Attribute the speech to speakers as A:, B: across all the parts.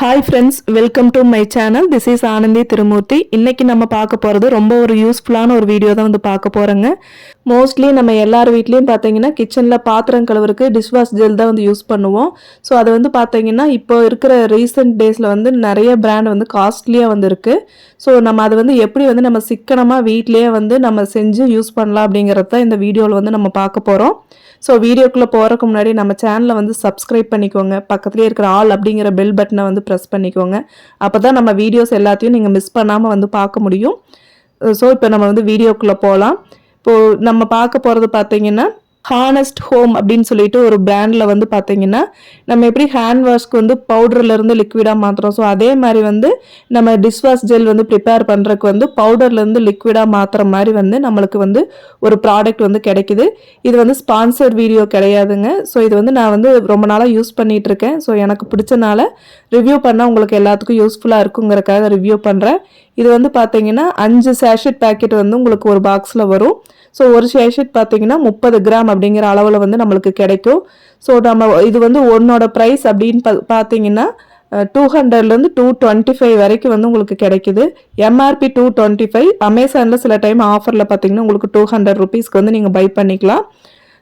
A: Hi friends welcome to my channel this is Anandhi Thirumoorthy இன்னைக்கு நம்ம பார்க்க போகிறது ரொம்ப ஒரு யூஸ்ஃபுல்லான ஒரு வீடியோ தான் வந்து பார்க்க போகிறோங்க மோஸ்ட்லி நம்ம எல்லார் வீட்லேயும் பார்த்தீங்கன்னா கிச்சனில் பாத்திரம் கழுவுறதுக்கு டிஷ்வாஷ் ஜெல் தான் வந்து யூஸ் பண்ணுவோம். ஸோ அது வந்து பார்த்தீங்கன்னா இப்போ இருக்கிற ரீசெண்ட் டேஸில் வந்து நிறைய பிராண்ட் வந்து காஸ்ட்லியாக வந்து இருக்குது ஸோ நம்ம அதை வந்து எப்படி வந்து நம்ம சிக்கனமாக வீட்லேயே வந்து நம்ம செஞ்சு யூஸ் பண்ணலாம் அப்படிங்கிறது தான் இந்த வீடியோவில் வந்து நம்ம பார்க்க போகிறோம் ஸோ வீடியோக்குள்ளே போகிறதுக்கு முன்னாடி நம்ம சேனலை வந்து சப்ஸ்கிரைப் பண்ணிக்கோங்க. பக்கத்துலேயே இருக்கிற ஆல் அப்படிங்கிற பெல் பட்டனை வந்து ப்ரெஸ் பண்ணிக்கோங்க. அப்போ தான் நம்ம வீடியோஸ் எல்லாத்தையும் நீங்கள் மிஸ் பண்ணாமல் வந்து பார்க்க முடியும். ஸோ இப்போ நம்ம வந்து வீடியோக்குள்ளே போகலாம் இப்போது நம்ம பார்க்க போகிறது பார்த்தீங்கன்னா ஹானஸ்ட் ஹோம் அப்படின்னு சொல்லிட்டு ஒரு பிராண்டில் வந்து பார்த்தீங்கன்னா நம்ம எப்படி ஹேண்ட் வாஷ்க்கு வந்து பவுடர்லேருந்து லிக்விடாக மாற்றுறோம் ஸோ அதே மாதிரி வந்து நம்ம டிஷ்வாஷ் ஜெல் வந்து ப்ரிப்பேர் பண்ணுறதுக்கு வந்து பவுடர்லேருந்து லிக்விடாக மாற்றுற மாதிரி வந்து நம்மளுக்கு வந்து ஒரு ப்ராடக்ட் வந்து கிடைக்குது. இது வந்து ஸ்பான்சர் வீடியோ கிடையாதுங்க. ஸோ இது வந்து நான் வந்து ரொம்ப நாளாக யூஸ் பண்ணிகிட்டு இருக்கேன். ஸோ எனக்கு பிடிச்சனால ரிவ்யூ பண்ணால் உங்களுக்கு எல்லாத்துக்கும் யூஸ்ஃபுல்லாக இருக்குங்கிறக்காக ரிவ்யூ பண்ணுறேன் இது வந்து பார்த்தீங்கன்னா அஞ்சு சேஷட் பேக்கெட் வந்து உங்களுக்கு ஒரு பாக்ஸில் வரும். ஸோ ஒரு சேஷட் பார்த்தீங்கன்னா முப்பது கிராம் அப்படிங்கிற அளவில் வந்து நம்மளுக்கு கிடைக்கும். ஸோ நம்ம இது வந்து ஒன்னோட ப்ரைஸ் அப்படின்னு பா பார்த்தீங்கன்னா டூ ஹண்ட்ரட்லேருந்து டூ டுவெண்ட்டி ஃபைவ் வரைக்கும் வந்து உங்களுக்கு கிடைக்குது. எம்ஆர்பி டூ டுவெண்ட்டி ஃபைவ் அமேசானில் சில டைம் ஆஃபரில் பார்த்தீங்கன்னா உங்களுக்கு டூ ஹண்ட்ரட் ருபீஸ்க்கு வந்து நீங்கள் பை பண்ணிக்கலாம்.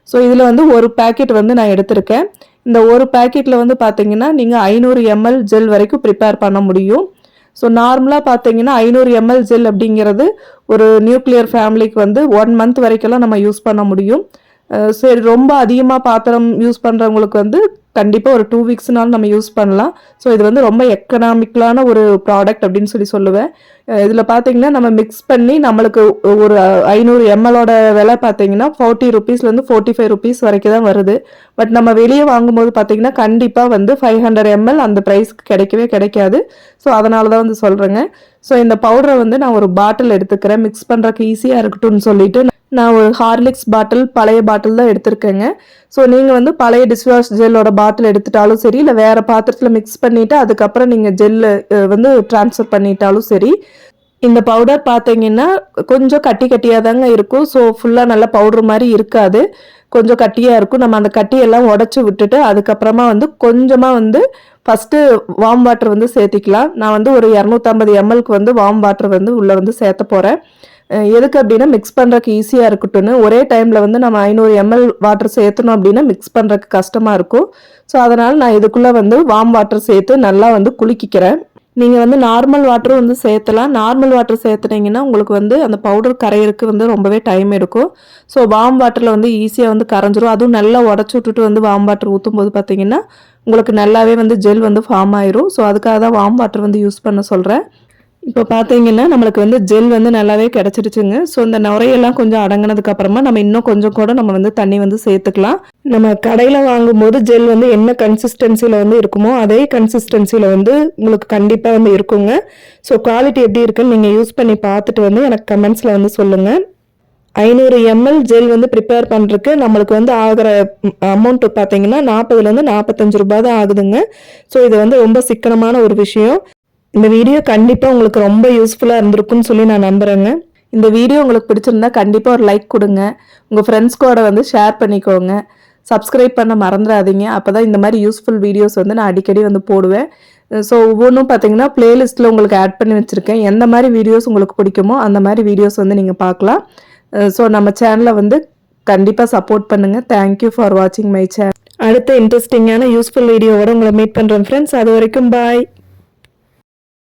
A: ஸோ இதில் வந்து ஒரு பேக்கெட் வந்து நான் எடுத்திருக்கேன். இந்த ஒரு பேக்கெட்டில் வந்து பார்த்தீங்கன்னா நீங்கள் ஐநூறு எம்எல் ஜெல் வரைக்கும் ப்ரிப்பேர் பண்ண முடியும். ஸோ நார்மலாக பார்த்தீங்கன்னா ஐநூறு எம்எல் ஜெல் அப்படிங்கிறது ஒரு நியூக்ளியர் ஃபேமிலிக்கு வந்து ஒன் மந்த் வரைக்கெல்லாம் நம்ம யூஸ் பண்ண முடியும். சரி ரொம்ப அதிகமாக பாத்திரம் யூஸ் பண்ணுறவங்களுக்கு வந்து கண்டிப்பாக ஒரு டூ வீக்ஸ்னாலும் நம்ம யூஸ் பண்ணலாம். ஸோ இது வந்து ரொம்ப எக்கனாமிக்கலான ஒரு ப்ராடக்ட் அப்படின்னு சொல்லி சொல்லுவேன். இதில் பார்த்தீங்கன்னா நம்ம மிக்ஸ் பண்ணி நம்மளுக்கு ஒரு ஐநூறு எம்எலோட விலை பார்த்தீங்கன்னா ஃபார்ட்டி ருபீஸ்லேருந்து ஃபோர்ட்டி ஃபைவ் ருபீஸ் வரைக்கும் தான் வருது. பட் நம்ம வெளியே வாங்கும்போது பார்த்தீங்கன்னா கண்டிப்பாக வந்து ஃபைவ் ஹண்ட்ரட் எம்எல் அந்த ப்ரைஸ்க்கு கிடைக்கவே கிடைக்காது. ஸோ அதனால தான் வந்து சொல்கிறேங்க ஸோ இந்த பவுடரை வந்து நான் ஒரு பாட்டில் எடுத்துக்கிறேன். மிக்ஸ் பண்ணுறக்கு ஈஸியாக இருக்கட்டும்னு சொல்லிட்டு நான் ஒரு ஹார்லிக்ஸ் பாட்டில் பழைய பாட்டில் தான் எடுத்திருக்கேங்க. ஸோ நீங்கள் வந்து பழைய டிஷ்வாஷ் ஜெல்லோட பாட்டில் எடுத்துட்டாலும் சரி இல்லை வேறு பாத்திரத்தில் மிக்ஸ் பண்ணிவிட்டு அதுக்கப்புறம் நீங்கள் ஜெல்லு வந்து ட்ரான்ஸ்ஃபர் பண்ணிட்டாலும் சரி இந்த பவுடர் பார்த்தீங்கன்னா கொஞ்சம் கட்டி கட்டியாக தாங்க இருக்கும். ஸோ ஃபுல்லாக நல்ல பவுடர் மாதிரி இருக்காது. கொஞ்சம் கட்டியாக இருக்கும். நம்ம அந்த கட்டியெல்லாம் உடச்சி விட்டுட்டு அதுக்கப்புறமா வந்து கொஞ்சமாக வந்து ஃபஸ்ட்டு வார்ம் வாட்டர் வந்து சேர்த்திக்கலாம். நான் வந்து ஒரு இரநூத்தம்பது எம்எல்க்கு வந்து வார்ம் வாட்டர் வந்து உள்ளே வந்து சேர்த்த போகிறேன் எதுக்கு அப்படின்னா மிக்ஸ் பண்ணுறக்கு ஈஸியாக இருக்கட்டும்னு. ஒரே டைமில் வந்து நம்ம ஐநூறு எம்எல் வாட்டர் சேர்த்தணும் அப்படின்னா மிக்ஸ் பண்ணுறக்கு கஷ்டமாக இருக்கும். ஸோ அதனால் நான் இதுக்குள்ளே வந்து வார்ம் வாட்டர் சேர்த்து நல்லா வந்து குலுக்கிக்கிறேன் நீங்கள் வந்து நார்மல் வாட்டரும் வந்து சேர்த்தலாம். நார்மல் வாட்டர் சேர்த்துனீங்கன்னா உங்களுக்கு வந்து அந்த பவுடர் கரையிறதுக்கு வந்து ரொம்பவே டைம் எடுக்கும். ஸோ வார்ம் வாட்டரில் வந்து ஈஸியாக வந்து கரைஞ்சிரும். அதுவும் நல்லா உடச்சி விட்டுட்டு வந்து வார்ம் வாட்டர் ஊற்றும் போது பார்த்தீங்கன்னா உங்களுக்கு நல்லாவே வந்து ஜெல் வந்து ஃபார்ம் ஆயிரும். ஸோ அதுக்காக தான் வார்ம் வாட்டர் வந்து யூஸ் பண்ண சொல்கிறேன் இப்போ பார்த்தீங்கன்னா நம்மளுக்கு வந்து ஜெல் வந்து நல்லாவே கிடச்சிருச்சுங்க. ஸோ இந்த நுரையெல்லாம் கொஞ்சம் அடங்கினதுக்கு அப்புறமா நம்ம இன்னும் கொஞ்சம் கூட நம்ம வந்து தண்ணி வந்து சேர்த்துக்கலாம். நம்ம கடையில் வாங்கும்போது ஜெல் வந்து என்ன கன்சிஸ்டன்சியில் வந்து இருக்குமோ அதே கன்சிஸ்டன்சியில் வந்து உங்களுக்கு கண்டிப்பாக வந்து இருக்குங்க. ஸோ குவாலிட்டி எப்படி இருக்குன்னு நீங்கள் யூஸ் பண்ணி பார்த்துட்டு வந்து எனக்கு கமெண்ட்ஸில் வந்து சொல்லுங்கள் ஐநூறு எம்எல் ஜெல் வந்து ப்ரிப்பேர் பண்ணுறதுக்கு நம்மளுக்கு வந்து ஆகிற அமௌண்ட்டு பார்த்தீங்கன்னா நாற்பதுலேருந்து நாற்பத்தஞ்சு ரூபா தான் ஆகுதுங்க. ஸோ இது வந்து ரொம்ப சிக்கனமான ஒரு விஷயம். இந்த வீடியோ கண்டிப்பாக உங்களுக்கு ரொம்ப யூஸ்ஃபுல்லாக இருந்திருக்குன்னு சொல்லி நான் நம்புகிறேங்க இந்த வீடியோ உங்களுக்கு பிடிச்சிருந்தா கண்டிப்பாக ஒரு லைக் கொடுங்க. உங்கள் ஃப்ரெண்ட்ஸ் கூட வந்து ஷேர் பண்ணிக்கோங்க. சப்ஸ்கிரைப் பண்ண மறந்துடாதீங்க. அப்போ தான் இந்த மாதிரி யூஸ்ஃபுல் வீடியோஸ் வந்து நான் அடிக்கடி வந்து போடுவேன். ஸோ ஒவ்வொன்றும் பார்த்தீங்கன்னா பிளேலிஸ்ட்டில் உங்களுக்கு ஆட் பண்ணி வச்சுருக்கேன். எந்த மாதிரி வீடியோஸ் உங்களுக்கு பிடிக்குமோ அந்த மாதிரி வீடியோஸ் வந்து நீங்கள் பார்க்கலாம் ஸோ நம்ம சேனலை வந்து கண்டிப்பாக சப்போர்ட் பண்ணுங்கள் தேங்க்யூ ஃபார் வாட்சிங் மை சேனல் அடுத்த இன்ட்ரெஸ்டிங்கான யூஸ்ஃபுல் வீடியோவோட உங்களை மீட் பண்ணுறேன் ஃப்ரெண்ட்ஸ் அது வரைக்கும் பாய்